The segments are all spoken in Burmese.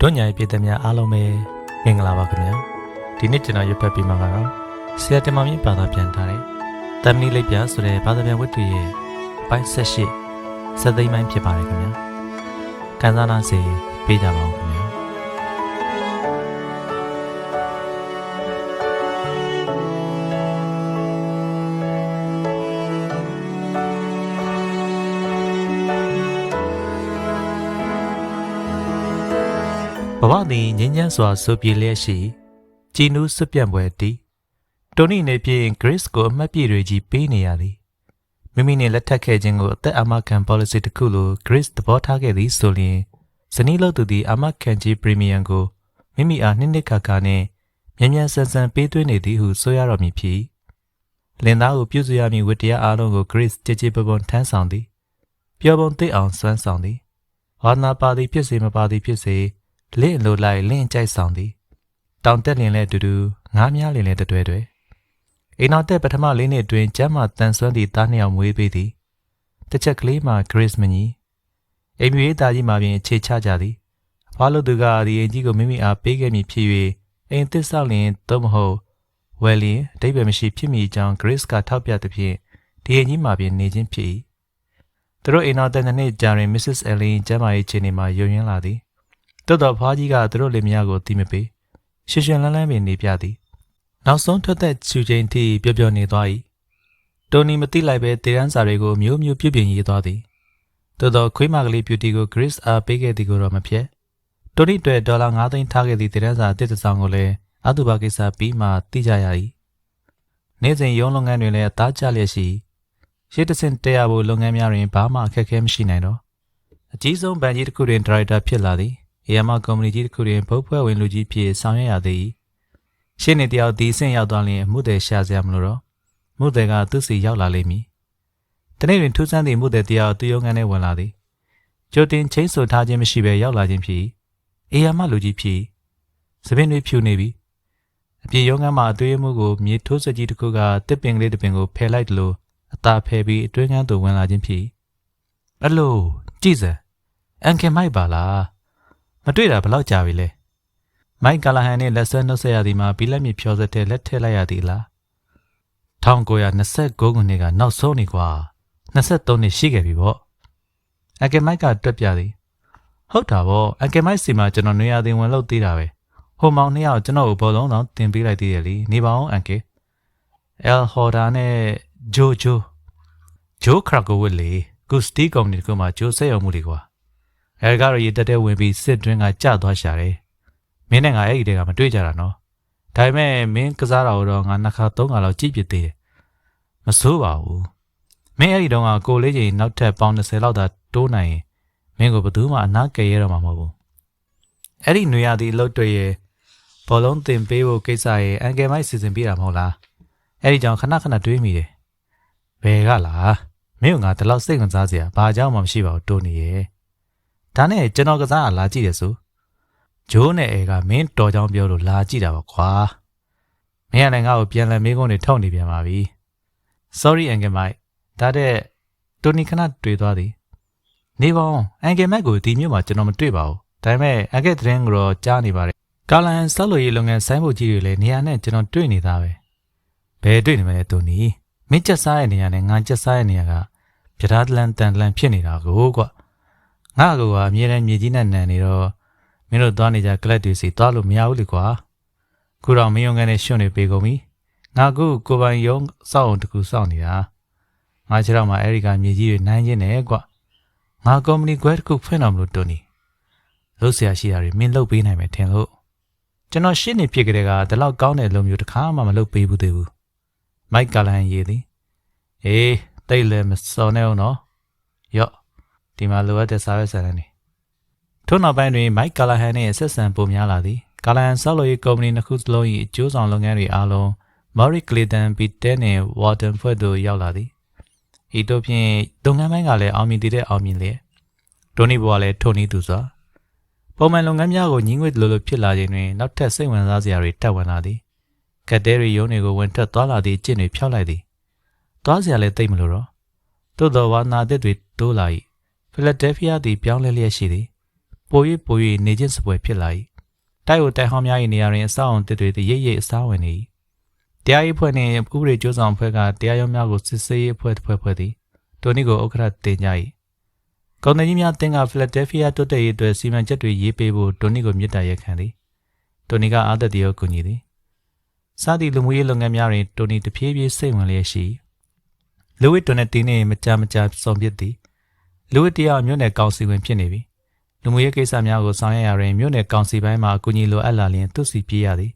တို့ညာပြည်သက်များအားလုံးပဲမင်္ဂလာပါခင်ဗျာဒီနေ့ကျွန်တော်ရွတ်ဖတ်ပြီးမှာကတော့ဆရာတင်မောင်မြင့်ဘာသာပြန်ထားတဲ့တမနီလိပ်ပြဆိုတဲ့ဘာသာပြန်ဝတ္ထုရဲ့ပိုင်း၁၈စက်သိမ်းပိုင်းဖြစ်ပါတယ်ခင်ဗျာခန်းစားနာစီပေးကြပါဦးခင်ဗျာ သည်ငြင်းချမ်းစွာဆိုပြေလျက်ရှိကြည်နူးစွပြန့်ပွဲတီတိုနီနေဖြင့် Grace ကိုအမှတ်ပြည့်တွေကြီးပေးနေရသည်မိမိနဲ့လက်ထပ်ခဲ့ခြင်းကိုအသက်အမခံ policy တစ်ခုလို Grace သဘောထားခဲ့သည်ဆိုလျှင်ဇနီးလို့သူသည်အမခံကြီး premium ကိုမိမိအားနှစ်နှစ်ခါခါနဲ့မြန်မြန်ဆန်ဆန်ပေးသွင်းနေသည်ဟုဆိုရတော့မည်ဖြစ်လင်သားကိုပြုစုရမည့်ဝတ္တရားအားလုံးကို Grace ကြည်ကြည်ပွန်ပွန်ထမ်းဆောင်သည်ပျော်ပုံသိအောင်စွမ်းဆောင်သည်ဝါနာပါသည်ဖြစ်စေမပါသည်ဖြစ်စေ လင့်လိုလိုက်လင့်ကြိုက်ဆောင်သည်တောင်တက်လင်လဲအတူတူငားများလင်လဲတတွဲတွဲအိမ်နောက်တက်ပထမလေးနှစ်တွင်ကျမ်းမာတန်ဆွမ်းသည့်သားနှစ်ယောက်မွေးပေးသည်တစ်ချက်ကလေးမှာ Grace မညီအိမ်မြေသားကြီးမှာပင်အခြေချကြသည်အဖွားလို့သူကဒီအိမ်ကြီးကိုမိမိအားပေးခဲ့မည်ဖြစ်၍အိမ်သစ်ဆောက်လင်သို့မဟုတ်ဝယ်လင်အဓိပ္ပာယ်မရှိဖြစ်မိကြောင်း Grace ကထောက်ပြသည်ဖြင့်ဒီအိမ်ကြီးမှာပင်နေခြင်းဖြစ်၏သူတို့အိမ်နောက်တက်တဲ့နေ့ကြာတွင် Mrs. Ellen ကျမ်းမာရေးခြေနေမှာယွံရင်းလာသည် တိုးတော့ဖွားကြီးကသူတို့လင်မယားကိုတီးမပေးရှင်းရှင်းလန်းလန်းပင်နေပြသည်နောက်ဆုံးထွက်သက်ချူချိန်ထိပျော်ပျော်နေသွား၏တိုနီမသိလိုက်ပဲတေရန်စာတွေကိုမျိုးမျိုးပြုပြင်ရေးသွားသည်တိုးတော့ခွေးမကလေးပြူတီကို Grace အားပေးခဲ့သည်ကိုတော့မဖြစ်တိုနီတွေဒေါ်လာ9သိန်းထားခဲ့သည့်တေရန်စာတစ်တစ်ဆောင်ကိုလည်းအတုပါကိစ္စပြီးမှသိကြရ၏နေ့စဉ်ရုံးလုပ်ငန်းတွေလည်းအသားကျလျက်ရှိရှေ့တဆင့်တက်ရဖို့လုပ်ငန်းများတွင်ဘာမှအခက်အခဲမရှိနိုင်တော့အကြီးဆုံးဘဏ်ကြီးတစ်ခုတွင်ဒါရိုက်တာဖြစ်လာသည် အေယာမကုမ္ပဏီကြီးတစ်ခုတွင်ဘုတ်ဖွဲ့ဝင်လူကြီးဖြစ်ဆောင်ရွက်ရသည်ရှင်းနေတယောက်ဒီဆင့်ရောက်သွားရင်မှုတဲ့ရှာစရာမလိုတော့မှုတဲ့ကသူ့စီရောက်လာလိမ့်မည်တနေ့တွင်ထူးဆန်းသည့်မှုတဲ့တယောက်သူရုံးခန်းထဲဝင်လာသည်ကြိုတင်ချင်းဆိုထားခြင်းမရှိဘဲရောက်လာခြင်းဖြစ်အေယာမလူကြီးဖြစ်သပင်တွေဖြူနေပြီအပြေရုံးခန်းမှာအသွေးမှုကိုမြေထိုးစက်ကြီးတစ်ခုကတစ်ပင်ကလေးတစ်ပင်ကိုဖယ်လိုက်တယ်လို့အသာဖယ်ပြီးအတွင်းခန်းသို့ဝင်လာခြင်းဖြစ်အဲ့လိုကြည့်စမ်းအန်ကင်မိုက်ပါလား မတွေ့တာဘယ်လောက်ကြာပြီလဲမိုက်ကလာဟန်နဲ့လက်ဆွဲနှုတ်ဆက်ရသည်မှာဘီလက်မြေဖြောစက်တဲ့လက်ထည့်လိုက်ရသည်လား1929ခုနှစ်ကနောက်ဆုံးနေကွာ23နှစ်ရှိခဲ့ပြီပေါ့အကယ်မိုက်ကတွက်ပြသည်ဟုတ်တာပေါ့အကယ်မိုက်စီမှာကျွန်တော်နေရာတင်ဝင်လို့သေးတာပဲဟိုမောင်နှစ်ယောက်ကျွန်တော်ကိုဘောလုံးတောင်တင်ပေးလိုက်သေးတယ်လीနေပါအောင်အန်ကယ်အယ်ဟော်ဒါနဲ့ဂျိုဂျိုဂျိုခရာကိုဝစ်လေဂူစတီကုမ္ပဏီကမှဂျိုဆက်ရောက်မှုတွေကွာ အဲကတော့ရေတက်တဲ့ဝင်ပြီးစစ်တွင်းကကြသွားရှာတယ်မင်းနဲ့ငါအဲ့ဒီတဲကမတွေ့ကြတာနော်ဒါပေမဲ့မင်းကစားတာတော့ငါနှစ်ခါသုံးခါလောက်ကြည့်ပြသေးတယ်မစိုးပါဘူးမင်းအဲ့ဒီတော့ကကိုလေးကြီးနောက်ထပ်ပေါင်20လောက်သာတိုးနိုင်ရင်မင်းကိုဘယ်သူမှအနာကယ်ရတော့မှာမဟုတ်ဘူးအဲ့ဒီຫນွေရသည်အလုပ်တွေရဲ့ဘောလုံးတင်ပေးဖို့ကိစ္စရဲ့အန်ကယ်မိုက်စီစဉ်ပေးတာမဟုတ်လားအဲ့ဒီကြောင့်ခဏခဏတွေးမိတယ်ဘယ်ကလားမင်းကငါဒီလောက်စိတ်ဝင်စားစရာဘာကြောင့်မှမရှိပါဘူးတိုးနေရဲ့ ဒါနဲ့ကျွန်တော်ကစားလာကြည့်ရဆိုဂျိုးနဲ့အဲကမင်းတော်ကြောင်ပြောလို့လာကြည့်တာပါကွာမင်းကလည်းငါ့ကိုပြန်လည်မေးခွန်းတွေထုတ်နေပြန်ပါပြီ sorry uncle mike ဒါတဲ့တိုနီခဏတွေ့သွားသည်နေပါဦး uncle mike ကိုဒီမြို့မှာကျွန်တော်မတွေ့ပါဘူးဒါပေမဲ့ uncle သတင်းကိုတော့ကြားနေပါတယ်ကာလန်ဆောက်လို့ရေးလုပ်ငန်းဆိုင်းဖို့ကြီးတွေလည်းနေရာနဲ့ကျွန်တော်တွေ့နေတာပဲဘယ်တွေ့နေမလဲတိုနီမင်းချက်စားရဲ့နေရာနဲ့ငါချက်စားရဲ့နေရာကပြဒါတလန်တန်တလန်ဖြစ်နေတာကိုကွာ ငါ့ကိုကအမြဲတမ်းမြေကြီးနဲ့နန်နေတော့မင်းတို့သွားနေကြကလပ်တွေစီသွားလို့မရဘူးလေကွာခုတော့မင်းရုံကနေရှွန့်နေပေကုန်ပြီငါကူကိုပိုင်ယုံစောက်အောင်တကူစောက်နေတာငါခြေတော့မှအဲ့ဒီကမြေကြီးတွေနိုင်ချင်းတယ်ကွာငါကုမ္ပဏီကွဲတစ်ခုဖွင့်တော်မလို့တွန်းနေလို့ဆရာရှိတာတွေမင်းလုပ်ပေးနိုင်မယ်ထင်လို့ကျွန်တော်ရှင်းနေဖြစ်ကြတဲ့ကဒီလောက်ကောင်းတဲ့လုံမျိုးတစ်ခါမှမလုပ်ပေးဘူးသေးဘူးမိုက်ကလန်ရေးသည်အေးတိတ်လည်းမစော်နဲ့အောင်နော်ယော့ ဒီမှာလိုအပ်တဲ့စာရွက်စာတမ်းတွေထို့နောက်ပိုင်းတွင်မိုက်ကာလာဟန်နှင့်ဆက်ဆံပုံများလာသည်ကာလာဟန်ဆောက်လုပ်ရေးကုမ္ပဏီနှစ်ခုစလုံး၏အကျိုးဆောင်လုပ်ငန်းတွေအားလုံးမော်ရီကလီတန်ပီတဲနှင့်ဝါတန်ဖွဲ့သို့ရောက်လာသည်ဤတို့ဖြင့်လုပ်ငန်းပိုင်းကလည်းအောင်မြင်တည်တဲ့အောင်မြင်လျက်ဒိုနီဘွာလည်းထိုနည်းသူစွာပုံမှန်လုပ်ငန်းများကိုညီငွေလိုလိုဖြစ်လာခြင်းတွင်နောက်ထပ်စိတ်ဝင်စားစရာတွေတက်ဝင်လာသည်ကတ်တဲရီယုံတွေကိုဝင်ထက်သွားလာသည့်အကျင့်တွေဖြောက်လိုက်သည်သွားစရာလည်းတိတ်မလို့တော့သို့တော်ဝါနာသစ်တွေတိုးလာ၏ ဖီလာဒဲလ်ဖီးယားသည်ပြောင်းလဲလျက်ရှိသည်ပို၍ပို၍နေချင်းစပွဲဖြစ်လာ၏တိုက်ကိုတိုက်ဟောင်းများ၏နေရာတွင်အဆောက်အုံတစ်တွေသည်ရိပ်ရိပ်အစားဝင်နေ၏တရားရေးဖွဲ့နှင့်ဥပဒေကြိုးဆောင်ဖွဲ့ကတရားရုံးများကိုစစ်ဆေးရေးအဖွဲ့တစ်ဖွဲ့ဖွဲ့သည်တိုနီကိုဥက္ကဋ္ဌတင်ကြ၏ကုန်သည်ကြီးများတင်ကဖီလာဒဲလ်ဖီးယားတိုးတက်ရေးအတွက်စီမံချက်တွေရေးပေးဖို့တိုနီကိုမြစ်တာရက်ခံသည်တိုနီကအားသက်သည်ကိုကူညီသည်စသည့်လူမှုရေးလုပ်ငန်းများတွင်တိုနီတဖြည်းဖြည်းစိတ်ဝင်လျက်ရှိလူဝစ်တွန်နဲ့တင်းနေမကြမကြစုံပြစ်သည် လူဝစ်တရားမြို့နယ်ကောင်စီဝင်ဖြစ်နေပြီလူမှုရေးကိစ္စများကိုဆောင်ရွက်ရာတွင်မြို့နယ်ကောင်စီပိုင်းမှအကူအညီလိုအပ်လာလျင်သူစီပြေးရသည်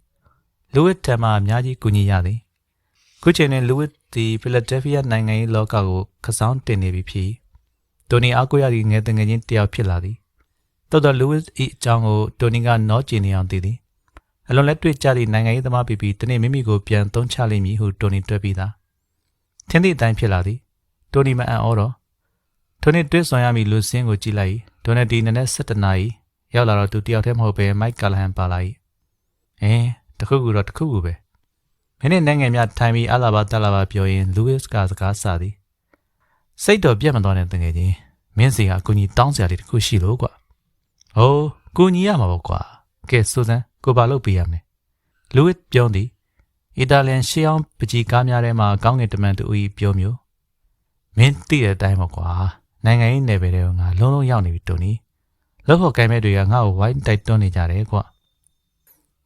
လူဝစ်ထံမှအများကြီးကူညီရသည်ခုချိန်တွင်လူဝစ်သည်ဖီလာဒဲလ်ဖီးယားနိုင်ငံရေးလောကကိုခစောင်းတင်နေပြီဖြစ်တိုနီအားကိုးရသည့်ငယ်တငယ်ချင်းတယောက်ဖြစ်လာသည်တော်တော်လူဝစ်၏အကြောင်းကိုတိုနီကနောကျင်နေအောင်သိသည်အလွန်လက်တွေ့ကြသည့်နိုင်ငံရေးသမားပီပီတနေ့မိမိကိုပြန်သုံးချလိမ့်မည်ဟုတိုနီတွက်ပြီးသားထင်းသည့်အတိုင်းဖြစ်လာသည်တိုနီမအံ့ဩတော့ ထိုနေ့တွေ့ဆုံရမည်လူစင်းကိုကြည့်လိုက်ဒိုနတီနနက်7နာရီရောက်လာတော့သူတယောက်တည်းမဟုတ်ပဲမိုက်ကာလဟန်ပါလာ၏အင်းတခုခုတော့တခုခုပဲမင်းနဲ့နိုင်ငံများထိုင်ပြီးအလာဘာတက်လာဘာပြောရင်လူးဝစ်ကစကားစသည်စိတ်တော်ပြတ်မသွားတဲ့တကယ်ချင်းမင်းစီကအကူကြီးတောင်းစရာလေးတခုရှိလို့ကွာဟိုးကူညီရမှာပေါ့ကွာကဲဆိုစမ်းကိုဘာလုပ်ပေးရမလဲလူးဝစ်ပြောသည်အီတာလျန်ရှေးအောင်ပကြီးကားများထဲမှာကောင်းကင်တမန်တူဤပြောမျိုးမင်းသိတဲ့အတိုင်းပေါ့ကွာ နိုင်ငံရေးနယ်ပယ်တွေကငါလုံးလုံးရောက်နေပြီတိုနီလောက်ဖို့ကိုင်မဲ့တွေကငါ့ကိုဝိုင်းတိုက်တွန်းနေကြတယ်ကွာ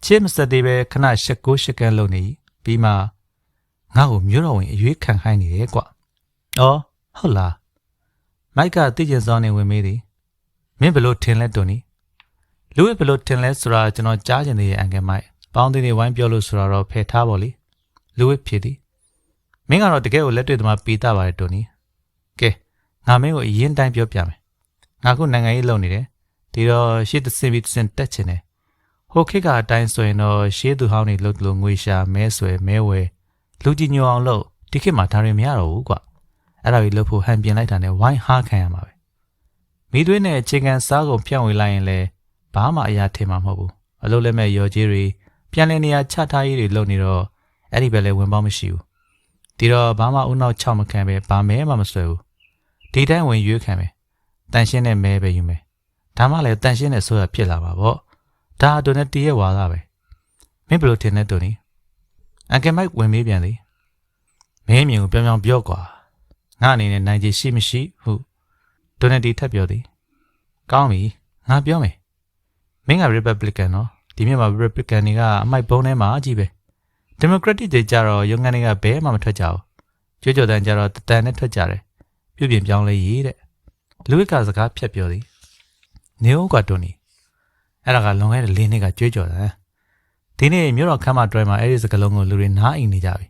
ချစ်မစသေးပဲခဏရှက်ကိုရှက်ကန်းလုပ်နေပြီးမှငါ့ကိုမျိုးတော်ဝင်အရွေးခံခိုင်းနေတယ်ကွာအော်ဟုတ်လားမိုက်ကသိကျင်စောင်းနေဝင်မေးသည်မင်းဘလို့ထင်လဲတိုနီလူ့ဘလို့ထင်လဲဆိုတာကျွန်တော်ကြားချင်သေးရဲ့အန်ကယ်မိုက်ပေါင်းသေးတွေဝိုင်းပြောလို့ဆိုတာတော့ဖယ်ထားပါလိလူ့ဖြစ်သည်မင်းကတော့တကယ်ကိုလက်တွေ့သမားပီတာပါတယ်တိုနီကဲ ငါမင်းကိုအရင်တိုင်းပြောပြမယ်ငါခုနိုင်ငံရေးလုပ်နေတယ်ဒီတော့ရှေ့တစ်စင်ပြီးတစ်စင်တက်ချင်တယ်ဟိုခေတ်ကအတိုင်းဆိုရင်တော့ရှေးသူဟောင်းတွေလှုပ်လို့ငွေရှာမဲဆွဲမဲဝဲလူကြီးညိုအောင်လုပ်ဒီခေတ်မှာဒါတွေမရတော့ဘူးကွအဲ့ဒါကြီးလှုပ်ဖို့ဟန်ပြင်လိုက်တာနဲ့ဝိုင်းဟားခံရမှာပဲမိသွေးနဲ့အခြေခံစားကုန်ဖြန့်ဝေလိုက်ရင်လည်းဘာမှအရာထင်မှာမဟုတ်ဘူးအလုပ်လက်မဲ့ရော်ကြီးတွေပြန်လည်နေရာချထားရေးတွေလုပ်နေတော့အဲ့ဒီပဲလဲဝင်ပေါင်းမရှိဘူးဒီတော့ဘာမှဥနောက်ချောက်မခံပဲဘာမဲမှမဆွဲဘူး ဒီတိုင်းဝင်ရွေးခံမယ်တန်ရှင်းတဲ့မဲပဲယူမယ်ဒါမှလည်းတန်ရှင်းတဲ့ဆိုရဖြစ်လာပါပေါ့ဒါအတူနဲ့တည့်ရဲ့ဝါသားပဲမင်းဘယ်လိုထင်လဲတူနီအန်ကယ်မိုက်ဝင်မေးပြန်သည်မင်းမြင်ကိုပြောင်ပြောင်ပြောကွာငါအနေနဲ့နိုင်ချေရှိမရှိဟုဒိုနတီထပ်ပြောသည်ကောင်းပြီငါပြောမယ်မင်းက Republican နော်ဒီမြတ်မှာ Republican တွေကအမိုက်ဘုံထဲမှာကြီးပဲ Democratic တွေကြတော့ရုံငန်းတွေကဘဲမှမထွက်ကြဘူးကြွကြွတန်းကြတော့တတန်နဲ့ထွက်ကြတယ် ပြုပြင်ပြောင်းလဲရေးတဲ့လူဝိကစကားဖြတ်ပြောသည်နေဦးကတွန်းနီအဲ့ဒါကလွန်ခဲ့တဲ့၄နှစ်ကကြွေးကြော်တယ်ဒီနေ့မြို့တော်ခမ်းမတွဲမှာအဲ့ဒီစကားလုံးကိုလူတွေနားအိမ်နေကြပြီ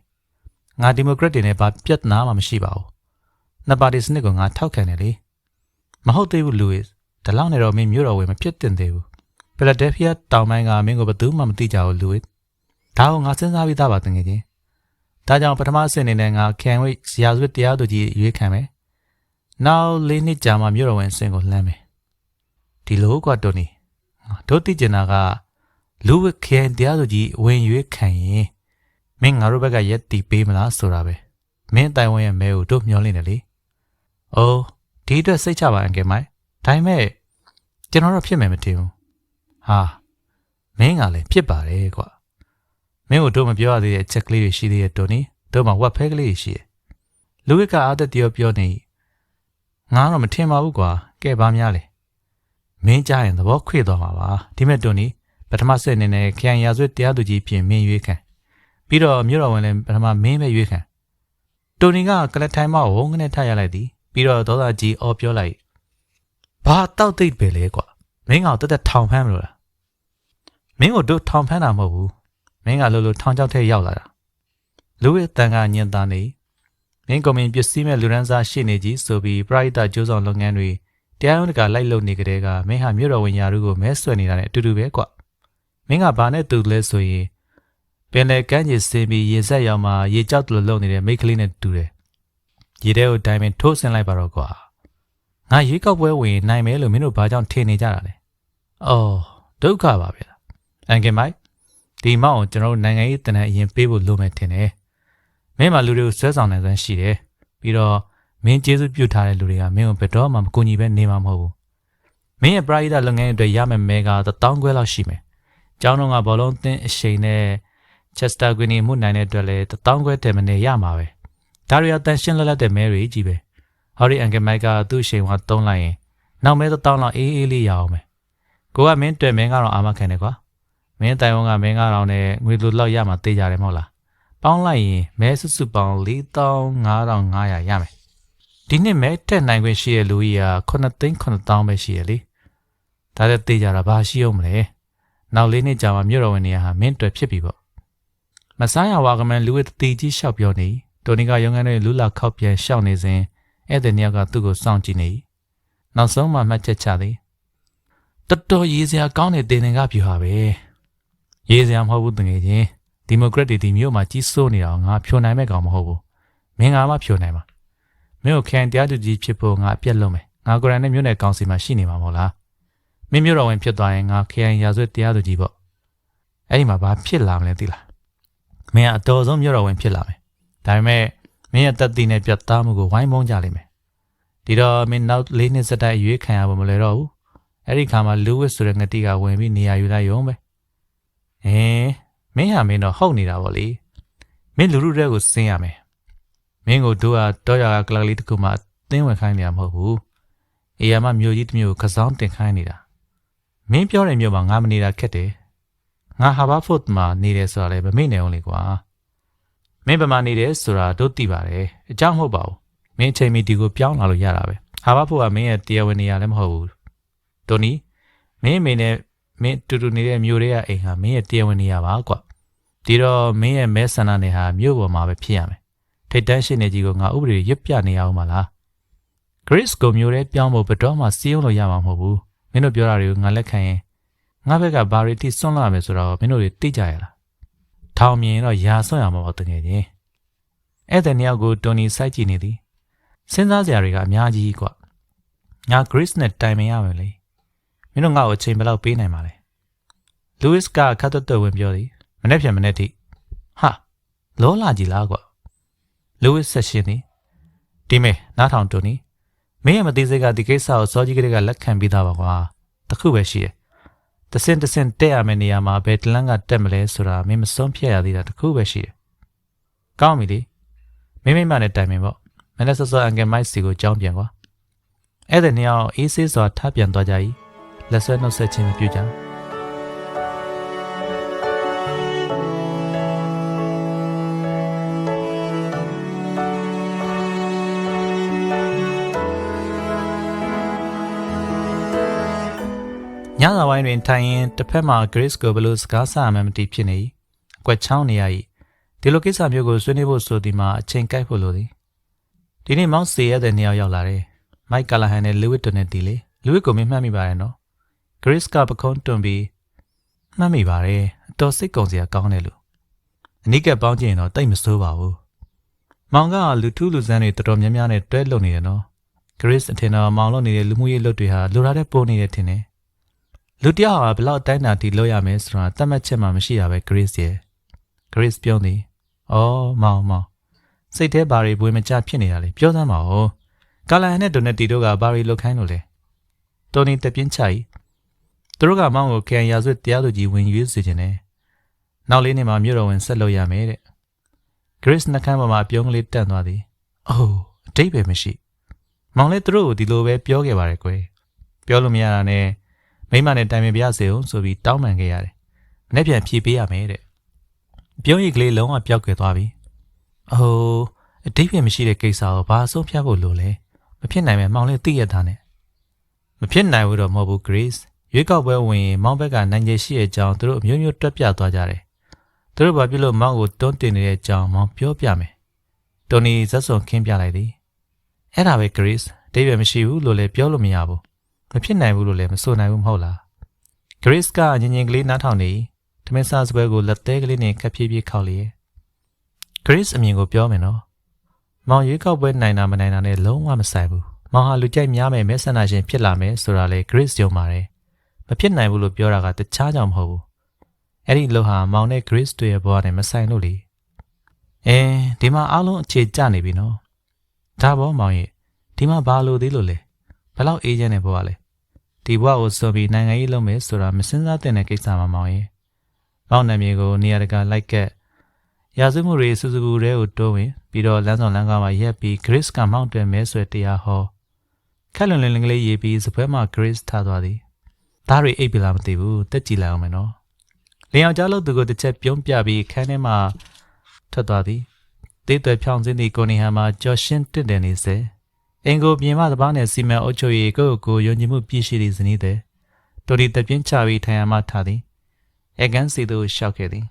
ငါဒီမိုကရက်တွေနဲ့ဘာပြဿနာမှမရှိပါဘူးနှစ်ပါတီစနစ်ကိုငါထောက်ခံတယ်လေမဟုတ်သေးဘူးလူးစ်ဒီလောက်နဲ့တော့မင်းမြို့တော်ဝင်မဖြစ်တင်သေးဘူးဖီလာဒဲလ်ဖီးယားတောင်ပိုင်းကမင်းကိုဘယ်သူမှမသိကြဘူးလူးစ်ဒါကိုငါစဉ်းစားပြီးသားပါတကယ်ချင်းဒါကြောင့်ပထမအဆင့်အနေနဲ့ငါခံဝိဇရာဇဝတ်တရားသူကြီးရွေးခံမယ် နောက်လေးနှစ်ကြာမှမြို့တော်ဝင်အဆင့်ကိုလှမ်းမယ်ဒီလိုကွာတိုနီတို့သိကျင်တာကလူဝခဲတရားသူကြီးဝင်ရွေးခံရင်မင်းငါတို့ဘက်ကရက်တီပေးမလားဆိုတာပဲမင်းတိုင်ဝမ်ရဲ့မဲကိုတို့မျောလင့်တယ်လေ။အိုးဒီအတွက်စိတ်ချပါအန်ကယ်မိုင်ဒါပေမဲ့ကျွန်တော်တော့ဖြစ်မယ်မထင်ဘူး။ဟာမင်းကလည်းဖြစ်ပါတယ်ကွာ။မင်းကိုတို့မပြောရသေးတဲ့အချက်ကလေးတွေရှိသေးရဲ့တိုနီတို့မှာဝက်ဖဲကလေးရှိတယ်။လူဝစ်ကအားသက်တရောပြောနေ ငါတော့မထင်ပါဘူးကွာ။ကဲပါများလေ။မင်းကြားရင်သဘောခွေသွားမှာပါ။ဒီမဲ့တိုနီပထမဆက်အနေနဲ့ခရိုင်ရာဇဝတ်တရားသူကြီးပြင်မင်းရွေးခံပြီးတော့မြို့တော်ဝင်လည်းပထမမင်းပဲရွေးခံတိုနီကကလထိုင်မဝုန်းကနေထရလိုက်သည်ပြီးတော့ဒေါသကြီးအော်ပြောလိုက်ဘာတောက်သိပ်ပဲလဲကွာမင်းကောင်တက်တက်ထောင်ဖမ်းမလို့လားမင်းကိုတို့ထောင်ဖမ်းတာမဟုတ်ဘူးမင်းကလိုလိုထောင်ချောက်ထဲရောက်လာတာလူရဲ့တန်ကညင်သားနေ မင်းကွန်မင်းပစ္စည်းမဲ့လူရန်စားရှိနေကြီးဆိုပြီးပရိသတ်ကျိုးဆောင်လုပ်ငန်းတွေတရားရုံးတကလိုက်လုပ်နေကြတဲ့ကမင်းဟာမြို့တော်ဝင်ယာရုကိုမဲဆွဲနေတာနဲ့အတူတူပဲကွာမင်းကဘာနဲ့တူလဲဆိုရင်ပင်လယ်ကမ်းခြေဆင်းပြီးရေဆက်ရောက်မှရေကြောက်တလို့လုံနေတဲ့မိတ်ကလေးနဲ့တူတယ်။ရေထဲကိုဒိုင်မင်ထိုးဆင်းလိုက်ပါတော့ကွာ။ငါရေကောက်ပွဲဝင်နိုင်မယ်လို့မင်းတို့ဘာကြောင့်ထင်နေကြတာလဲ။အော်ဒုက္ခပါဗျာ။အန်ကင်မိုက်ဒီမောင်ကိုကျွန်တော်တို့နိုင်ငံရေးတနံအရင်ပေးဖို့လိုမယ်ထင်တယ်။ မင်းမှလူတွေကိုဆွဲဆောင်နိုင်စွမ်းရှိတယ်။ပြီးတော့မင်းကျေးဇူးပြုထားတဲ့လူတွေကမင်းကိုဘယ်တော့မှမကူညီပဲနေမှာမဟုတ်ဘူး။မင်းရဲ့ပရိသတ်လုပ်ငန်းအတွက်ရမယ့်မဲက1000ခွဲလောက်ရှိမယ်။ကျောင်းတော်ကဘောလုံးသင်းအရှိန်နဲ့ချက်စတာကွီနီမှုနိုင်တဲ့အတွက်လည်း1000ခွဲတည်မနေရမှာပဲ။ဒါရီယာတန်ရှင်းလက်လက်တဲ့မဲတွေကြီးပဲ။ဟော်ရီအန်ကမိုက်ကသူ့အရှိန်ကသုံးလိုက်ရင်နောက်မဲ1000လောက်အေးအေးလေးရအောင်မယ်။ကိုကမင်းတွေ့မင်းကတော့အာမခံတယ်ကွာ။မင်းတိုင်ဝမ်ကမင်းကတော့နဲ့ငွေလိုလောက်ရမှာသိကြတယ်မဟုတ်လား။ ပေါင်းလိုက်ရင်မဲစုစုပေါင်း4500ရမယ်။ဒီနှစ်မဲတက်နိုင်ခွင့်ရှိတဲ့လူကြီးက9သိန်း9000ပဲရှိရလေ။ဒါလည်းသိကြတာဘာရှိအောင်မလဲ။နောက်လေးနှစ်ကြာမှမြို့တော်ဝင်နေရဟာမင်းတွေ့ဖြစ်ပြီပေါ့။မစားရဝါကမန်လူဝစ်တီကြီးလျှောက်ပြောနေ။တိုနီကရုံငန်းတွေလူလာခောက်ပြန်ရှောက်နေစဉ်ဧည့်သည်နှစ်ယောက်ကသူ့ကိုစောင့်ကြည့်နေ။နောက်ဆုံးမှမှတ်ချက်ချသည်။တော်တော်ရေးစရာကောင်းတဲ့တင်တင်ကပြူဟာပဲ။ရေးစရာမဟုတ်ဘူးတကယ်ချင်း ဒီမိုကရက်တွေဒီမြို့မှာကြီးစိုးနေတာငါဖြိုနိုင်မဲ့ကောင်မဟုတ်ဘူး။မင်းကမှဖြိုနိုင်မှာ။မင်းကိုခံတရားသူကြီးဖြစ်ဖို့ငါအပြက်လုံးမယ်။ငါကိုရန်နဲ့မြို့နယ်ကောင်စီမှာရှိနေမှာမဟုတ်လား။မင်းမြို့တော်ဝင်ဖြစ်သွားရင်ငါခရိုင်ရာဇဝတ်တရားသူကြီးပေါ့။အဲ့ဒီမှာဘာဖြစ်လာမလဲသိလား။မင်းကအတော်ဆုံးမြို့တော်ဝင်ဖြစ်လာမယ်။ဒါပေမဲ့မင်းရဲ့တက်တည်နဲ့ပြတ်သားမှုကိုဝိုင်းမုန်းကြလိမ့်မယ်။ဒီတော့မင်းနောက်၄နှစ်စတိုက်ရွေးခံရဖို့မလဲတော့ဘူး။အဲ့ဒီခါမှာလူဝစ်ဆိုတဲ့ငတိကဝင်ပြီးနေရာယူလိုက်ရုံပဲ။အင်း မင်းဟာမင်းတော့ဟုတ်နေတာပေါ့လေ။မင်းလူလူတဲ့ကိုစင်းရမယ်။မင်းကိုတို့ကတော့ရကကလကလေးတစ်ခုမှသင်းဝင်ခိုင်းနေတာမဟုတ်ဘူး။အေးရမမျိုးကြီးတစ်မျိုးကိုကစောင်းတင်ခိုင်းနေတာ။မင်းပြောတဲ့မျိုးမှာငါမနေတာခက်တယ်။ငါဟာဘာဖို့မှာနေတယ်ဆိုတာလည်းမမေ့နိုင်အောင်လေကွာ။မင်းဗမာနေတယ်ဆိုတာတို့သိပါတယ်။အကြောင်းမဟုတ်ပါဘူး။မင်းအချိန်မီဒီကိုပြောင်းလာလို့ရတာပဲ။ဟာဘာဖို့ကမင်းရဲ့တရားဝင်နေရလည်းမဟုတ်ဘူး။တိုနီမင်းအမေနဲ့ မင်းတူတူနေတဲ့မျိုးတွေကအိမ်ဟာမင်းရဲ့တရားဝင်နေရပါကွာ။ဒီတော့မင်းရဲ့မဲဆန္ဒနယ်ဟာမြို့ပေါ်မှာပဲဖြစ်ရမယ်။ထိတ်တန်းရှိနေကြီးကိုငါဥပဒေရွတ်ပြနေရအောင်မလား။ Grace ကိုမျိုးရဲပြောင်းဖို့ဘတော်မှစီးအောင်လို့ရမှာမဟုတ်ဘူး။မင်းတို့ပြောတာတွေကိုငါလက်ခံရင်ငါဘက်ကဘာရီတီစွန့်လာမယ်ဆိုတော့မင်းတို့တွေသိကြရလား။ထောင်မြင်တော့ရာဆွန့်ရမှာပေါ့တကယ်ချင်း။အဲ့တဲ့နှစ်ယောက်ကိုတိုနီစိုက်ကြည့်နေသည်။စဉ်းစားစရာတွေကအများကြီးကွာ။ငါ Grace နဲ့တိုင်ပင်ရမယ်လေ။မ င်းတို့ငါ့ကိုအချိန်ဘယ်လောက်ပေးနိုင်မှာလဲ။ Louis ကခတ်သွတ်ဝင်ပြောသည်။မနေ့ပြန်မနေ့ထိဟာလောလာကြီးလားကွာ။ Louis ဆက်ရှင်သည်ဒီမဲနားထောင်တိုနီမင်းရဲ့မသိစိတ်ကဒီကိစ္စကိုစောကြီးကလေးကလက်ခံပြီးသားပါကွာ။တခုပဲရှိတယ်။တစင်တစင်တက်ရမယ့်နေရာမှာဘယ်တလန်းကတက်မလဲဆိုတာမင်းမဆုံးဖြတ်ရသေးတာတခုပဲရှိတယ်။ကောင်းပြီလေ။မိမိမနဲ့တိုင်ပင်ပေါ့။မနေ့စောစောအန်ကယ်မိုက်စီကိုကြောင်းပြန်ကွာ။အဲ့တဲ့နှစ်ယောက်အေးဆေးစွာထပြန်သွားကြ၏။ လက်ဆွဲနှုတ်ဆက်ခြင်းမပြုကြ။။ညစာပိုင်းတွင်ထိုင်ရင်တစ်ဖက်မှာ Grace ကိုဘယ်လိုစကားဆရမှန်းမသိဖြစ်နေ၏။အကွက်ချောင်းနေရ၏။ဒီလိုကိစ္စမျိုးကိုဆွေးနွေးဖို့ဆိုဒီမှာအချိန်ကိုက်ဖို့လိုသည်။ဒီနေ့မောင်စီရတဲ့နှစ်ယောက်ရောက်လာတယ်။မိုက်ကလာဟန်နဲ့လူဝစ်တွန်နဲ့တီလေ။လူဝစ်ကိုမင်းမှတ်မိပါတယ်နော်။ Grace ကပခုံးတွန်ပြီးမှတ်မိပါတယ်။အတော်စိတ်ကုန်စရာကောင်းတယ်လို့။အနိကပေါင်းကြည့်ရင်တော့တိတ်မဆိုးပါဘူး။မောင်ကလူထူးလူဆန်းတွေတော်တော်များများနဲ့တွဲလုံနေတယ်နော်။ Grace အထင်တော်မောင်လုပ်နေတဲ့လူမှုရေးလုပ်တွေဟာလိုရာတဲ့ပိုးနေတယ်ထင်တယ်။လူတယောက်ဟာဘလောက်တိုင်းတာတီလို့ရမယ်ဆိုတာတတ်မှတ်ချက်မှမရှိတာပဲ Grace ရဲ့ Grace ပြောသည်။အော်မောင်မောင်စိတ်ထဲဘာတွေဘွေမချဖြစ်နေတာလဲပြောစမ်းပါဦး။ကာလာဟန်နဲ့ဒိုနက်တီတို့ကဘာတွေလုပ်ခိုင်းလို့လဲ။တိုနီတပြင်းချ၏ သူတို့ကမောင်ကိုကန်ရာဆွတရားသူကြီးဝင်ရွေးစေခြင်းနဲ့နောက်လေးနေ့မှာမြို့တော်ဝင်ဆက်လုပ်ရမယ်တဲ့။ Grace နှကမ်းပေါ်မှာပြုံးကလေးတန့်သွားသည်။အိုးအတိတ်ပဲမရှိ။မောင်လည်းသူတို့ကိုဒီလိုပဲပြောခဲ့ပါတယ်ကွယ်။ပြောလို့မရတာနဲ့မိမနဲ့တိုင်ပင်ပြစေအောင်ဆိုပြီးတောင်းပန်ခဲ့ရတယ်။မနေ့ပြန်ဖြေပေးရမယ်တဲ့။ပြုံးရည်ကလေးလုံးဝပျောက်ကွယ်သွားပြီ။အိုးအတိတ်ပဲမရှိတဲ့ကိစ္စကိုဘာအဆုံးဖြတ်ဖို့လိုလဲ။မဖြစ်နိုင်မဲ့မောင်လည်းသိရတာနဲ့မဖြစ်နိုင်ဘူးတော့မဟုတ်ဘူး Grace ရွေးကောက်ပွဲဝင်ရင်မောင်ဘက်ကနိုင်ကျရှိတဲ့အကြောင်းသူတို့အမျိုးမျိုးတွက်ပြသွားကြတယ်။သူတို့ဘာဖြစ်လို့မောင်ကိုတွန်းတင်နေတဲ့အကြောင်းမောင်ပြောပြမယ်။တိုနီဇက်ဆွန်ခင်းပြလိုက်သည်။အဲ့ဒါပဲ Grace တိတ်ပဲမရှိဘူးလို့လည်းပြောလို့မရဘူး။မဖြစ်နိုင်ဘူးလို့လည်းမဆိုနိုင်ဘူးမဟုတ်လား။ Grace ကညင်ညင်ကလေးနားထောင်နေထမင်းစားစပွဲကိုလက်သေးကလေးနဲ့ကပ်ပြေးပြေးခောက်လျက် Grace အမြင်ကိုပြောမယ်နော်။မောင်ရွေးကောက်ပွဲနိုင်တာမနိုင်တာနဲ့လုံးဝမဆိုင်ဘူး။မောင်ဟာလူကြိုက်များမယ်မဲဆန္ဒရှင်ဖြစ်လာမယ်ဆိုတာလေ Grace ယုံပါတယ်။ မဖြစ်နိုင်ဘူးလို့ပြောတာကတခြားကြောင့်မဟုတ်ဘူး။အဲ့ဒီလူဟာမောင်နဲ့ Grace တို့ရဲ့ဘဝနဲ့မဆိုင်လို့လေ။အဲဒီမှာအားလုံးအခြေကျနေပြီနော်။ဒါဘောမောင်ရဲ့ဒီမှာဘာလို့သေးလို့လဲ။ဘယ်လောက်အေးချမ်းနေဘဝလဲ။ဒီဘဝကိုစွန့်ပြီးနိုင်ငံရေးလုပ်မယ်ဆိုတာမစင်စားတဲ့ကိစ္စမှမောင်ရဲ့မောင်နာမည်ကိုနေရာတကာလိုက်ကက်ရာဇဝမှုတွေစုစုပူတဲ့ကိုတိုးဝင်ပြီးတော့လမ်းဆောင်လမ်းကားမှာရက်ပြီး Grace ကမောင်းတွင်မဲဆွဲတရားဟောခက်လွန်လင်းလင်းကလေးရေးပြီးစပွဲမှာ Grace ထားသွားသည် သားတွေအိပ်ပြီလားမသိဘူးတက်ကြည့်လိုက်အောင်မယ်နော်လင်ယောက်ကြားလို့သူကိုတစ်ချက်ပြုံးပြပြီးခန်းထဲမှာထွက်သွားသည်တေးသွဲဖြောင်းစင်းသည့်ကိုနေဟန်မှာကြော်ရှင်းတစ်တယ်နေစေအင်ကိုပြင်မတပားနဲ့စီမံအုပ်ချုပ်ရေးကိုကိုယုံကြည်မှုပြည့်ရှိသည့်ဇနီးတဲ့တိုဒီတပြင်းချပြီးထိုင်ရမှထားသည်အကန်စီသူရှောက်ခဲ့သည်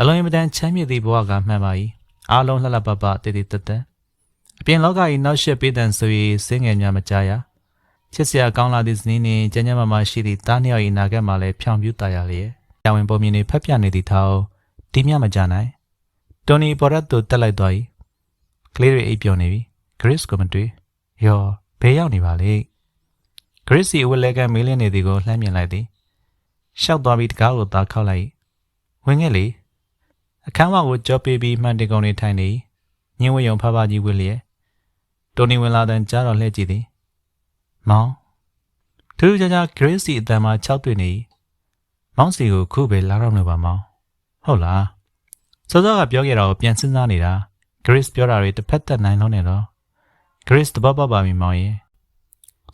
အလုံးအမတန်ချမ်းမြေ့သည့်ဘဝကမှန်ပါ၏အားလုံးလှလှပပတည်တည်တတ်တတ်အပြင်လောက၏နောက်ရှက်ပေးတဲ့ဆို၍စင်းငယ်များမကြားရ ချစ်စရာကောင်းလာသည့်ဇနီးနှင့်ကျန်းကျန်းမာမာရှိသည့်သားနှစ်ယောက်၏နာဂတ်မှာလည်းဖြောင်ပြူတရလျက်တာဝန်ပုံမြင်နေဖက်ပြနေသည့်ထောင်ဒီမြမကြနိုင်တိုနီပေါ်ရက်တို့တက်လိုက်သွား၏ကလေးတွေအိပ်ပျော်နေပြီဂရစ်ကိုမတွေ့ယောဘယ်ရောက်နေပါလဲဂရစ်စီအဝက်လဲကမေးလင်းနေသည်ကိုလှမ်းမြင်လိုက်သည်ရှောက်သွားပြီးတကားကိုသားခောက်လိုက်ဝင်ခဲ့လေအခန်းဝကိုကြောပေးပြီးမှန်တကုံနေထိုင်နေညင်းဝယုံဖဖကြီးဝစ်လျက်တိုနီဝင်လာတဲ့ကြားတော်လှည့်ကြည့်သည် မောင်သူကြကြဂရစ်စီအတန်မှာ၆တွေ့နေမောင်စီကိုခုပဲလာတော့မလို့ပါမောင်ဟုတ်လားစောစောကပြောခဲ့တာကိုပြန်စဉ်းစားနေတာ Grace ပြောတာတွေတစ်ဖက်သက်နိုင်လုံးနေတော့ Grace တပတ်ပတ်ပါပြီမောင်ရင်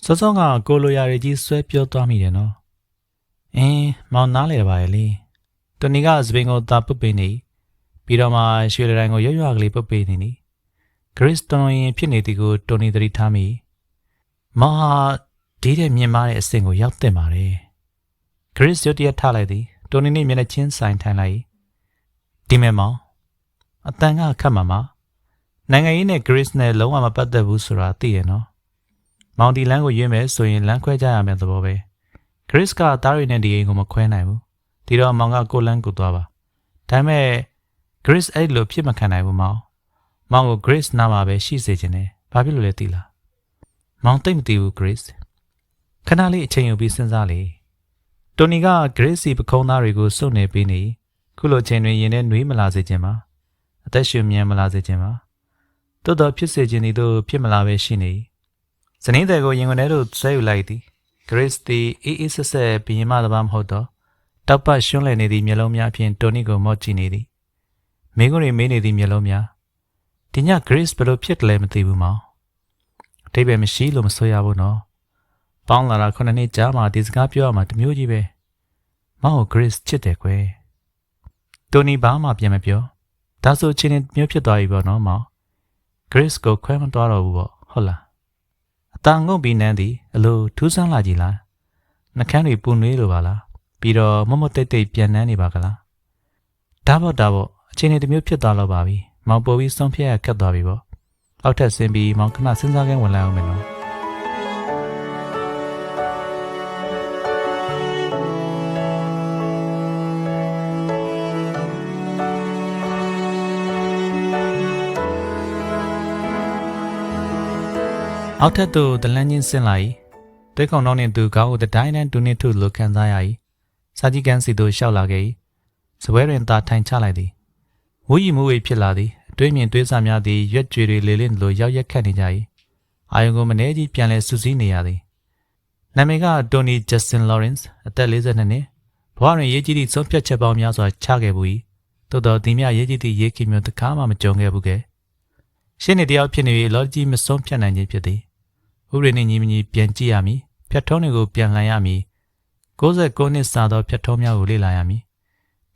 စောစောကကိုလိုရာတွေကြီးဆွဲပြောသွားမိတယ်နော်အင်းမောင်နားလေပါရဲ့လေတနီကစပင်ကိုတာပုတ်ပေးနေပြီးတော့မှရွှေလတိုင်းကိုရွရွကလေးပုတ်ပေးနေနီ Grace တော်ရင်ဖြစ်နေသည်ကိုတိုနီသတိထားမိ မောင်ဟာဒီတဲ့မြင်မာတဲ့အဆင့်ကိုရောက်တင်ပါတယ် Grace ရုတ်တရက်ထလိုက်သည်တိုနီနဲ့မျက်နှာချင်းဆိုင်ထိုင်လိုက်ဒီမဲ့မောင်အတန်ကခတ်မှာမှာနိုင်ငံရေးနဲ့ Grace နဲ့လုံးဝမပတ်သက်ဘူးဆိုတာသိရနော်မောင်ဒီလန်းကိုရွေးမယ်ဆိုရင်လမ်းခွဲကြရမယ်သဘောပဲ Grace ကသားရီနဲ့ဒီအိမ်ကိုမခွဲနိုင်ဘူးဒီတော့မောင်ကကိုလန်းကိုသွားပါဒါပေမဲ့ Grace အဲ့လိုဖြစ်မခံနိုင်ဘူးမောင်မောင်ကို Grace နားမှာပဲရှိစေခြင်းနဲ့ဘာဖြစ်လို့လဲသိလား မောင်သိမ့်မသိဘူး Grace ခဏလေးအချိန်ယူပြီးစဉ်းစားလေတိုနီက Grace စီပခုံးသားတွေကိုစုပ်နေပေးနေခုလိုချိန်တွင်ရင်ထဲနှွေးမလာစေခြင်းပါအသက်ရှင်မြန်မလာစေခြင်းပါတိုးတော်ဖြစ်စေခြင်းသည်တို့ဖြစ်မလာပဲရှိနေဇနီးတဲ့ကိုရင်ဝင်ထဲသို့ဆွဲယူလိုက်သည် Grace သည်အေးအေးဆက်ဆက်ဘရင်မတပါမဟုတ်တော့တောက်ပတ်ရှွန်းလည်နေသည့်မျက်လုံးများဖြင့်တိုနီကိုမော့ကြည့်နေသည်မင်းကိုယ်တွေမေးနေသည့်မျက်လုံးများဒီည Grace ဘယ်လိုဖြစ်တယ်လဲမသိဘူးမောင် အတိတ်ပဲမရှိလို့မဆိုရဘူးနော်ပေါင်းလာတာခုနှစ်နှစ်ကြာမှဒီစကားပြောရမှာတမျိုးကြီးပဲမောင်ကို Grace ချစ်တယ်ကွယ်တိုနီဘာမှပြန်မပြောဒါဆိုချင်းမျိုးဖြစ်သွားပြီပေါ့နော်မောင် Grace ကိုခွဲမသွားတော့ဘူးပေါ့ဟုတ်လားအတန်ငုံပြီးနန်းသည်အလိုထူးဆန်းလာကြည်လားနှကန်းတွေပူနွေးလိုပါလားပြီးတော့မမတိတ်တိတ်ပြန်နှန်းနေပါကလားဒါပေါ့ဒါပေါ့အချိန်တွေတစ်မျိုးဖြစ်သွားတော့ပါပြီမောင်ပေါ်ပြီးဆုံးဖြတ်ရခက်သွားပြီပေါ့ အောက်ထပ်ဆင်းပြီးမောင်ခဏစဉ်းစားခင်းဝင်လာအောင်မယ်နော်အောက်ထပ်သို့တလန်းချင်းဆင်းလာ၏တွဲကောင်တော်နှင့်သူကောင်းကိုတတိုင်းတန်းဒူနစ်ထုလိုခံစားရ၏စာကြီးကန်စီသို့ရှောက်လာခဲ့၏စပွဲတွင်သာထိုင်ချလိုက်သည်ဝူရီမူဝေဖြစ်လာသည် တွေးမြင်တွေးဆများသည်ရွက်ကြွေတွေလေလင့်လိုရောက်ရက်ခတ်နေကြ၏အာယုံကိုမနေကြီးပြန်လဲစူးစီးနေရသည်နာမည်ကတိုနီဂျက်စတင်လော်ရန့်စ်အသက်42နှစ်ဘဝတွင်ရေးကြီးသည့်ဆုံးဖြတ်ချက်ပေါင်းများစွာချခဲ့ဘူး၏သို့တော်ဒီမြရေးကြီးသည့်ရေးခင်မျိုးတစ်ခါမှမကြုံခဲ့ဘူးကဲရှင်းနေတယောက်ဖြစ်နေ၍လော်ကြီးမဆုံးဖြတ်နိုင်ခြင်းဖြစ်သည်ဥပဒေနှင့်ညီမညီပြန်ကြည့်ရမည်ဖြတ်ထုံးတွေကိုပြန်လှန်ရမည်69နှစ်စာသောဖြတ်ထုံးများကိုလေ့လာရမည်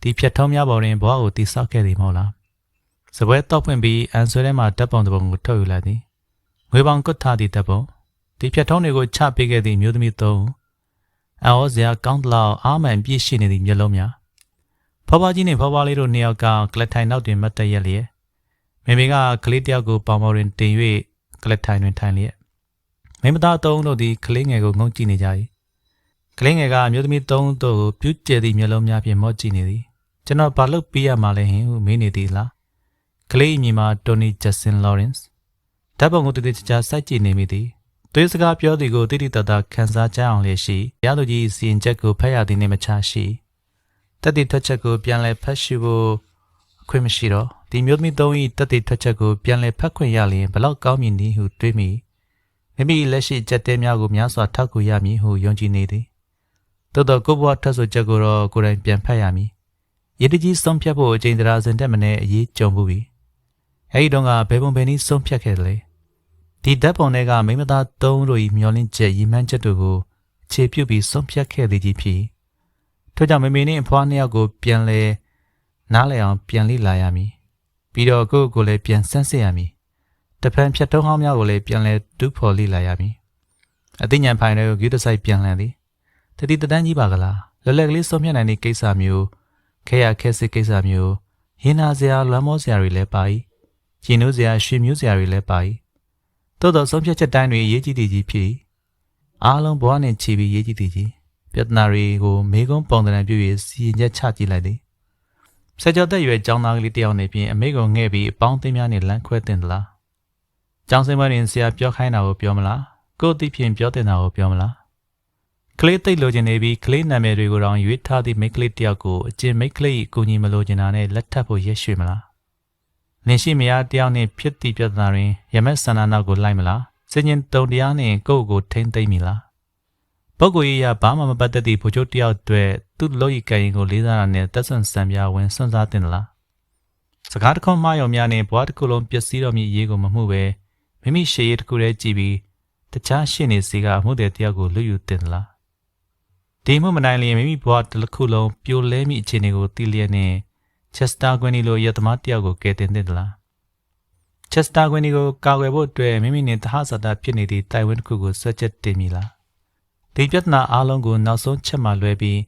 ဒီဖြတ်ထုံးများပေါ်တွင်ဘဝကိုတည်ဆောက်ခဲ့သည်မဟုတ်လား စပွဲတောက်ဖွင့်ပြီးအန်ဆွဲထဲမှဓာတ်ပုံတစ်ပုံကိုထုတ်ယူလိုက်သည်ငွေပေါင်ကွတ်ထားသည့်ဓာတ်ပုံဒီဖြတ်ထုံးတွေကိုချပေးခဲ့သည့်မျိုးသမီးသုံးအော်စရာကောင်းတလောက်အာမန်ပြည့်ရှိနေသည့်မျက်လုံးများဖွားဖွားကြီးနှင့်ဖွားဖွားလေးတို့နှစ်ယောက်ကကလထိုင်နောက်တွင်မတ်တရက်လျက်မိမိကကလေးတယောက်ကိုပေါင်ပေါ်တွင်တင်၍ကလထိုင်တွင်ထိုင်လျက်မိမသားသုံးတို့သည်ကလေးငယ်ကိုငုံကြည့်နေကြ၏ကလေးငယ်ကအမျိုးသမီးသုံးတို့ကိုပြုကျဲသည့်မျက်လုံးများဖြင့်မော့ကြည့်နေသည်ကျွန်တော်ဘာလုပ်ပြရမှာလဲဟင်ဟုမေးနေသည်လား ကလေးအမည်မှာတိုနီဂျက်ဆင်လော်ရန့်စ်ဓာတ်ပုံကိုတည်တည်ချာချာစိုက်ကြည့်နေမိသည်သွေးစကားပြောသည်ကိုတိတိတတ်တာခန်းစားကြအောင်လျက်ရှိရသူကြီးစီရင်ချက်ကိုဖတ်ရသည်နှင့်မချရှိတက်တည်ထွက်ချက်ကိုပြန်လည်ဖတ်ရှုဖို့အခွင့်မရှိတော့ဒီမျိုးသမီးသုံး၏တက်တည်ထွက်ချက်ကိုပြန်လည်ဖတ်ခွင့်ရလျင်ဘလောက်ကောင်းမည်နည်းဟုတွေးမိမိမိလက်ရှိကြက်တဲများကိုများစွာထောက်ကူရမည်ဟုယုံကြည်နေသည်သို့တော့ကိုဘွားထပ်ဆိုချက်ကိုတော့ကိုယ်တိုင်ပြန်ဖတ်ရမည်ရည်တကြီးဆုံးဖြတ်ဖို့အချိန်တရာစင်တက်မနဲ့အရေးကြုံမှုပြီ အဲဒီတော့ကဘယ်ပုံဘယ်နည်းဆုံးဖြတ်ခဲ့တယ်လဲဒီဓာတ်ပုံတွေကမိမသားသုံးတို့၏မျောလင့်ချက်ရည်မှန်းချက်တို့ကိုခြေပြုတ်ပြီးဆုံးဖြတ်ခဲ့သည်ကြီးဖြစ်ထို့ကြောင့်မမေနဲ့အဖွားနှစ်ယောက်ကိုပြန်လဲနားလည်အောင်ပြန်လေ့လာရမည်ပြီးတော့ကိုယ့်ကိုယ်လည်းပြန်ဆန်းစစ်ရမည်တဖန်ဖြတ်ထုံးဟောင်းများကိုလည်းပြန်လဲတူးဖော်လေ့လာရမည်အသိဉာဏ်ဖိုင်တွေကိုဂုတဆိုင်ပြန်လှန်သည်တတိတတန်းကြီးပါကလားလွယ်လွယ်ကလေးဆုံးဖြတ်နိုင်တဲ့ကိစ္စမျိုးခဲရခဲစစ်ကိစ္စမျိုးရင်နာစရာလွမ်းမောစရာတွေလည်းပါ၏ ကျင်နိုးစရာရွှေမျိုးစရာတွေလည်းပါ၏သို့သောဆုံးဖြတ်ချက်တိုင်းတွေရေးကြည့်တည်ကြီးဖြစ်၏အားလုံးဘဝနဲ့ချီပြီးရေးကြည့်တည်ကြီးပြဿနာတွေကိုမေကုန်းပုံသဏ္ဍာန်ပြု၍စီရင်ချက်ချကြည့်လိုက်သည်ဆယ်ကျော်သက်ရွယ်ကျောင်းသားကလေးတစ်ယောက်နေပြင်အမေကိုငှဲ့ပြီးအပေါင်းအသင်းများနဲ့လမ်းခွဲတင်သလားကျောင်းစင်မရင်ဆရာပြောခိုင်းတာကိုပြောမလားကိုယ်သိဖြင့်ပြောတင်တာကိုပြောမလားကလေးသိလိုချင်နေပြီးကလေးနာမည်တွေကိုတောင်ရွေးထားသည့်မိန်းကလေးတစ်ယောက်ကိုအကျင့်မိန်းကလေးကိုကြီးမလိုချင်တာနဲ့လက်ထပ်ဖို့ရက်ရွှေ့မလား လင်ရှိမယားတစ်ယောက်နဲ့ဖြစ်သည့်ပြဿနာတွင်ရမက်ဆန္ဒနောက်ကိုလိုက်မလားစင်ရင်တုံတရားနဲ့ကိုယ့်ကိုထိမ့်သိမ့်မည်လားပုဂ္ဂိုလ်ရေးရဘာမှမပတ်သက်သည့်ဘိုလ်ချုပ်တစ်ယောက်အတွက်သူ့လောကီကံရင်ကိုလေးစားတာနဲ့တက်ဆွန်စံပြဝင်စွန့်စားတင်သလားစကားတစ်ခွန်းမှားယုံများနဲ့ဘဝတစ်ခုလုံးပျက်စီးတော်မူရေးကိုမမှုပဲမိမိရှေ့ရည်တစ်ခုတည်းကြည့်ပြီးတခြားရှင်းနေစီကအမှုတဲ့တယောက်ကိုလွတ်ယူတင်သလားဒီမှုမနိုင်လျင်မိမိဘဝတစ်ခုလုံးပြိုလဲမိအခြေအနေကိုသိလျက်နဲ့ ချက်စတာကွင်းဒီလိုရသမားတယောက်ကိုကယ်တင်တင်သလားချက်စတာကွင်းဒီကိုကာကွယ်ဖို့အတွက်မိမိနဲ့တဟဆတာဖြစ်နေသည့်တိုင်ဝမ်တစ်ခုကိုဆွဲချက်တင်မိလားဒီပြဿနာအလုံးကိုနောက်ဆုံးချက်မှလွဲပြီး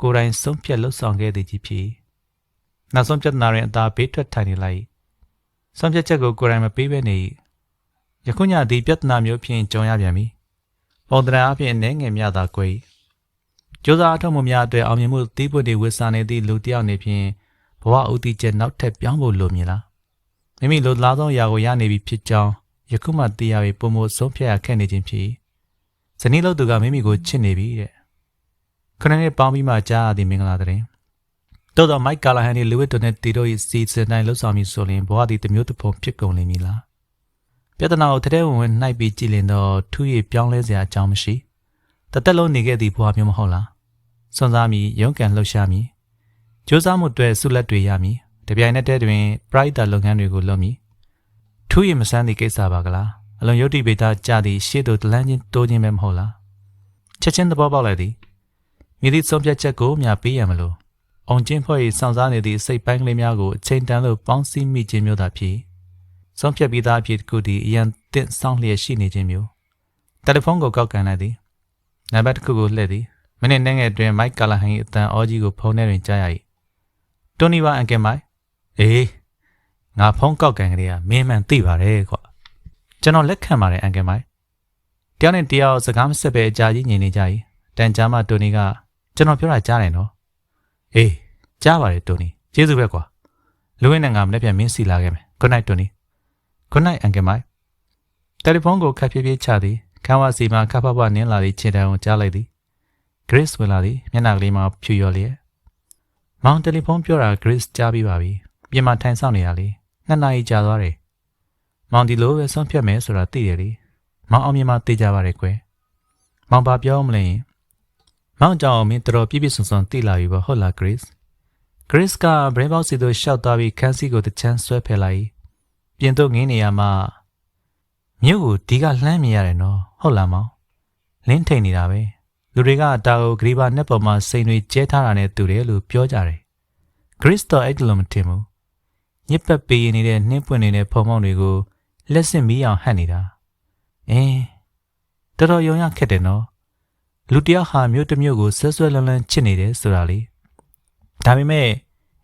ကိုယ်တိုင်ဆုံးဖြတ်လှုပ်ဆောင်ခဲ့သည်ကြီးဖြစ်နောက်ဆုံးပြဿနာရင်အသာဘေးထွက်ထိုင်နေလိုက်ဆုံးဖြတ်ချက်ကိုကိုယ်တိုင်မပေးဘဲနေယခုညဒီပြဿနာမျိုးဖြင့်ကြုံရပြန်ပြီပုံတရအဖြစ်အနေငယ်များသာကွယ်ကြိုးစားအထောက်မှုများအတွက်အောင်မြင်မှုတီးပွတွေဝစ်စားနေသည့်လူတစ်ယောက်နေဖြင့် ဘဝဥတီချက်နောက်ထပ်ပြောင်းဖို့လိုမြင်လားမိမိလိုလားသောအရာကိုရနေပြီဖြစ်ကြောင်းယခုမှသိရပြီးပုံမဆုံးဖြတ်ရခဲ့နေခြင်းဖြစ်ဇနီးလို့သူကမိမိကိုချစ်နေပြီတဲ့ခဏနဲ့ပေါင်းပြီးမှကြားရသည်မင်္ဂလာတဲ့တော်တော်မိုက်ကာလာဟန်နဲ့လူဝစ်တိုနဲ့တီတို့ရဲ့စီစဉ်တိုင်းလှုပ်ဆောင်ပြီးဆိုရင်ဘဝသည်တစ်မျိုးတစ်ပုံဖြစ်ကုန်လိမ့်မည်လားပြဿနာကိုတထဲဝင်ဝင်နှိုက်ပြီးကြည့်ရင်တော့ထူးရပြောင်းလဲစရာအကြောင်းမရှိတသက်လုံးနေခဲ့သည့်ဘဝမျိုးမဟုတ်လားစွန့်စားမိရုန်းကန်လှုပ်ရှားမိ ကြိုးစားမှုတွေဆုလက်တွေရမည်တပြိုင်နက်တည်းတွင် pride လုပ်ငန်းတွေကိုလုပ်မည်ထူးရမဆန်းသည့်ကိစ္စပါကလားအလွန်ယုတ်တိပေတာကြသည့်ရှေ့သို့တလန်းချင်းတိုးခြင်းပဲမဟုတ်လားချက်ချင်းသဘောပေါက်လိုက်သည်မိသည့်ဆုံးဖြတ်ချက်ကိုမြပေးရမလို့အောင်ကျင်းဖွဲ့၏စောင့်စားနေသည့်စိတ်ပိုင်းကလေးများကိုအချိန်တန်လို့ပေါင်းစည်းမိခြင်းမျိုးသာဖြစ်ဆုံးဖြတ်ပြီးသားအဖြစ်တစ်ခုတည်းအရန်တင့်ဆောင်လျက်ရှိနေခြင်းမျိုးတယ်လီဖုန်းကိုကောက်ကန်လိုက်သည်နံပါတ်တစ်ခုကိုလှည့်သည်မိနစ်နဲ့ငယ်အတွင်းမိုက်ကာလာဟန်၏အတန်အောကြီးကိုဖုန်းထဲတွင်ကြားရ၏ တိုနီပါအန်ကယ်မိုက်အေးငါဖုန်းကောက်ကန်ကလေးကမင်းမှန်သိပါတယ်ကွာကျွန်တော်လက်ခံပါတယ်အန်ကယ်မိုက်တယောက်နဲ့တယောက်စကားမဆက်ပဲအကြာကြီးညင်နေကြ၏တန်ကြားမှတိုနီကကျွန်တော်ပြောတာကြားတယ်နော်အေးကြားပါတယ်တိုနီကျေးဇူးပဲကွာလူဝင်းနဲ့ငါမနေ့ပြန်မင်းစီလာခဲ့မယ် good night တိုနီ good night အန်ကယ်မိုက်တယ်လီဖုန်းကိုခက်ဖြည်းဖြည်းချသည်ခန်းဝစီမှာခပ်ဖဖနင်းလာသည့်ခြေတံကိုကြားလိုက်သည် Grace ဝင်လာသည်မျက်နှာကလေးမှာဖြူရော်လျက် မောင်တယ်လီဖုန်းပြောတာ Grace ကြားပြီးပါပြီပြင်မှာထိုင်ဆောင်နေရလေနှစ်နာရီကြာသွားတယ်မောင်ဒီလိုပဲဆုံးဖြတ်မယ်ဆိုတာသိတယ်လေမောင်အောင်မြင်မှသိကြပါရဲ့ကွယ်မောင်ဘာပြောမလဲမောင်ကြောင့်မင်းတော်ပြည့်ပြည့်စုံစုံသိလာပြီပေါ့ဟုတ်လား Grace Grace က brain box စီတို့ရှောက်သွားပြီးခန်းစီကိုတချမ်းဆွဲဖယ်လိုက်ပြင်တော့ငင်းနေရမှမြို့ကိုဒီကလှမ်းမြင်ရတယ်နော်ဟုတ်လားမောင်လင်းထိန်နေတာပဲ လူတွေကတာကိုဂရီဘာနဲ့ပေါ်မှာစိန်တွေကျဲထားတာနဲ့တူတယ်လို့ပြောကြတယ်ဂရစ်တော့အဲ့လိုမထင်ဘူးညစ်ပတ်ပေးနေတဲ့နှင်းပွင့်နေတဲ့ဖုံမောင်းတွေကိုလက်စင်မီးအောင်ဟန့်နေတာအင်းတော်တော်ယုံရခက်တယ်နော်လူတယောက်ဟာမျိုးတစ်မျိုးကိုဆွဲဆွဲလန်းလန်းချစ်နေတယ်ဆိုတာလေဒါပေမဲ့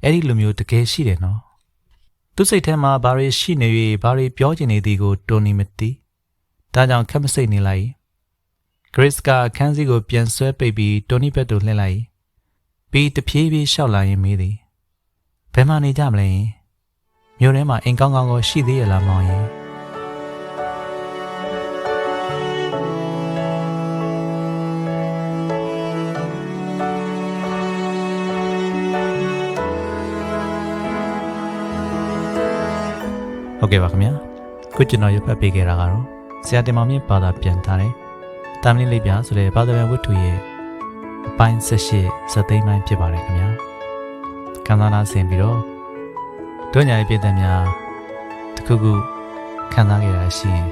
အဲ့ဒီလူမျိုးတကယ်ရှိတယ်နော်သူစိတ်ထဲမှာဘာတွေရှိနေ၍ဘာတွေပြောချင်နေသည်ကိုတိုနီမသိဒါကြောင့်ခက်မစိတ်နေလိုက် Grace ကအခန်းစီကိုပြန်ဆွဲပိတ်ပြီးတိုနီဘက်သို့လှည့်လိုက်ပြီးတဖြည်းဖြည်းရှောက်လာရင်မေးသည်ဘယ်မှနေကြမလဲမြို့ထဲမှာအိမ်ကောင်းကောင်းကိုရှိသေးရလားမောင်ရင်ဟုတ်ကဲ့ပါခင်ဗျာခုကျွန်တော်ရွတ်ဖတ်ပေးခဲ့တာကတော့ဆရာတင်မောင်မြင့်ဘာသာပြန်ထားတယ်။ တာမလင်းလေးပြဆိုတဲ့ဘာသာပြန်ဝတ္ထုရဲ့အပိုင်း၁၈ဇတ်သိမ်းပိုင်းဖြစ်ပါတယ်ခင်ဗျာ။ကံစားနာဆင်ပြီးတော့တို့ညာရဲ့ပြည်သက်များတစ်ခုခုခံစားခဲ့ရရှိရင်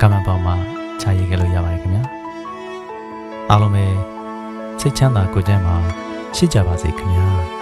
ကမ္ဘာပေါ်မှာခြာရေးခဲ့လို့ရပါတယ်ခင်ဗျာ။အားလုံးပဲစိတ်ချမ်းသာကိုယ်ကျန်းမာရှိကြပါစေခင်ဗျာ။